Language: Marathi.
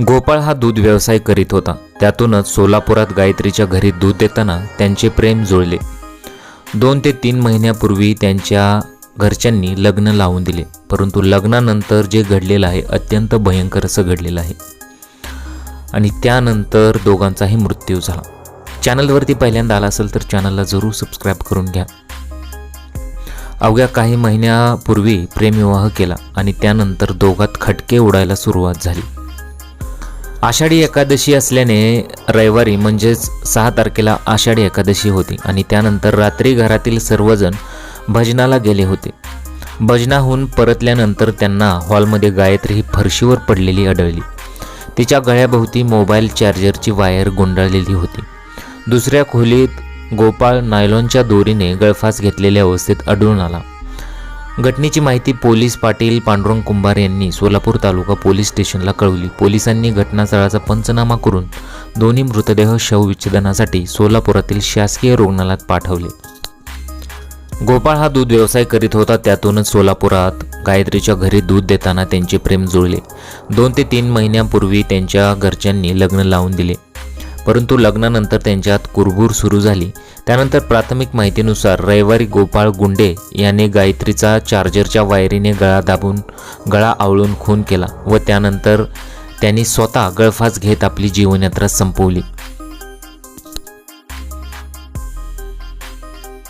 गोपाळ हा दूध व्यवसाय करीत होता. त्यातूनच सोलापुरात गायत्रीच्या घरी दूध देताना त्यांचे प्रेम जुळले. दोन ते तीन महिन्यापूर्वी त्यांच्या घरच्यांनी लग्न लावून दिले. परंतु लग्नानंतर जे घडलेलं आहे अत्यंत भयंकर असं घडलेलं आहे. आणि त्यानंतर दोघांचाही मृत्यू झाला. चॅनलवरती पहिल्यांदा आला असेल तर चॅनलला जरूर सबस्क्राईब करून घ्या. अवघ्या काही महिन्यापूर्वी प्रेमविवाह केला आणि त्यानंतर दोघात खटके उडायला सुरुवात झाली. आषाढी एकादशी असल्याने रविवारी म्हणजेच सहा तारखेला आषाढी एकादशी होती आणि त्यानंतर रात्री घरातील सर्वजण भजनाला गेले होते. भजनाहून परतल्यानंतर त्यांना हॉलमध्ये गायत्री ही फरशीवर पडलेली आढळली. तिच्या गळ्याभोवती मोबाईल चार्जरची वायर गुंडाळलेली होती. दुसऱ्या खोलीत गोपाळ नायलॉनच्या दोरीने गळफास घेतलेल्या अवस्थेत आढळून आला. घटनेची माहिती पोलीस पाटील पांडुरंग कुंभार यांनी सोलापूर तालुका पोलीस स्टेशनला कळवली. पोलिसांनी घटनास्थळाचा पंचनामा करून दोन्ही मृतदेह शवविच्छेदनासाठी सोलापुरातील शासकीय रुग्णालयात पाठवले. गोपाळ हा दूध व्यवसाय करीत होता त्यातूनच सोलापुरात गायत्रीच्या घरी दूध देताना त्यांचे प्रेम जुळले. दोन ते तीन महिन्यांपूर्वी त्यांच्या घरच्यांनी लग्न लावून दिले. परंतु लग्नानंतर त्यांच्यात कुरबूर सुरू झाली. त्यानंतर प्राथमिक माहितीनुसार रविवारी गोपाळ गुंडे याने गायत्रीचा चार्जरच्या वायरीने गळा दाबून गळा आवळून खून केला व त्यानंतर त्यांनी स्वतः गळफास घेत आपली जीवनयात्रा संपवली.